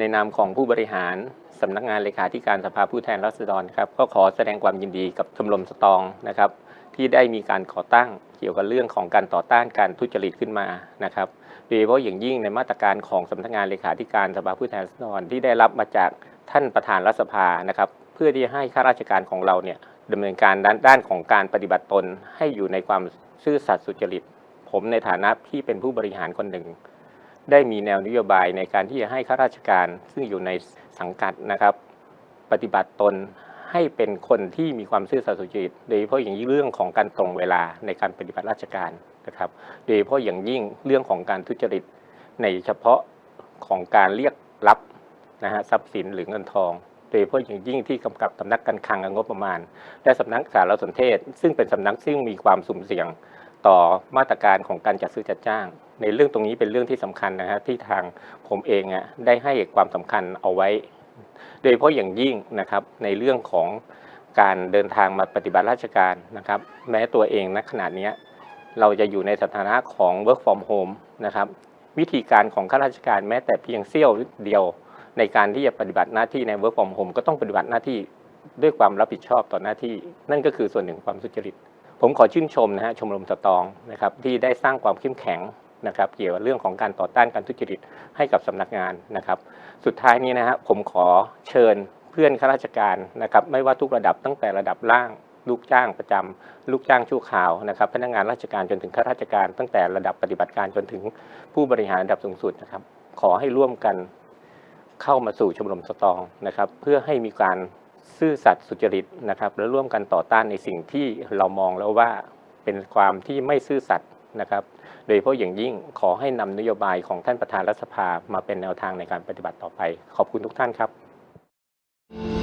ในนามของผู้บริหารสำนักงานเลขาธิการสภาผู้แทนราษฎรครับก็ขอแสดงความยินดีกับชมรมสตองนะครับ ที่ได้มีการก่อตั้งเกี่ยวกับเรื่องของการต่อต้านการทุจริตขึ้นมานะครับโดยเฉพาะอย่างยิ่งในมาตรการของสำนักงานเลขาธิการสภาผู้แทนราษฎรที่ได้รับมาจากท่านประธานรัฐสภานะครับ เพื่อที่จะให้ข้าราชการของเราเนี่ยดำเนินการด้านด้านของการปฏิบัติตน ให้อยู่ในความซื่อสัตย์สุจริต ผมในฐานะที่เป็นผู้บริหารคนหนึ่ง ได้มีแนวนโยบายในการที่จะให้ข้าราชการ ซึ่งอยู่ในสังกัดนะครับ ปฏิบัติตนให้เป็นคนที่มีความซื่อสัตย์สุจริตโดยเฉพาะอย่างยิ่งเรื่องของการตรงเวลาในการปฏิบัติราชการนะครับ โดยเฉพาะอย่างยิ่งเรื่องของการทุจริต ในเฉพาะของการเรียกรับนะฮะทรัพย์สินหรือเงินทอง โดยเฉพาะอย่างยิ่งที่กำกับสำนักการคลังงบประมาณ และสำนักสารสนเทศ ซึ่งเป็นสำนักซึ่งมีความสุ่มเสี่ยงต่อมาตรการของการจัดซื้อจัดจ้าง ในเรื่องตรงนี้เป็นเรื่องที่สำคัญนะฮะที่ทางผมเองอะได้ให้ความสำคัญเอาไว้ โดยเฉพาะอย่างยิ่งนะครับในเรื่องของการเดินทางมาปฏิบัติราชการนะครับ แม้ตัวเองณขณะนี้เราจะอยู่ในสถานะของ work from home นะครับ วิธีการของข้าราชการแม้แต่เพียงเสี้ยวเดียว ในการที่จะปฏิบัติหน้าที่ใน work from home ก็ต้องปฏิบัติหน้าที่ด้วยความรับผิดชอบต่อหน้าที่ นั่นก็คือส่วนหนึ่งของความสุจริต ผมขอชื่นชมนะฮะชมรมสตองนะครับที่ได้สร้างความเข้มแข็ง นะครับเกี่ยวกับเรื่องของการต่อต้านการทุจริตให้กับสำนักงานนะครับ สุดท้ายนี้นะฮะผมขอเชิญเพื่อนข้าราชการนะครับไม่ว่าทุกระดับตั้งแต่ระดับล่างลูกจ้างประจำลูกจ้างชั่วคราวนะครับ พนักงานราชการจนถึงข้าราชการ ตั้งแต่ระดับปฏิบัติการจนถึงผู้บริหารระดับสูงสุดนะครับ ขอให้ร่วมกันเข้ามาสู่ชมรมสตองนะครับ เพื่อให้มีการซื่อสัตย์สุจริตนะครับ และร่วมกันต่อต้านในสิ่งที่เรามองแล้วว่าเป็นความที่ไม่ซื่อสัตย์นะครับ ดยเฉพาะอย่างยิ่งขอให้นำนโยบายของท่านประธานรัฐสภามาเป็นแนวทางในการปฏิบัติต่อไป ขอบคุณทุกท่านครับ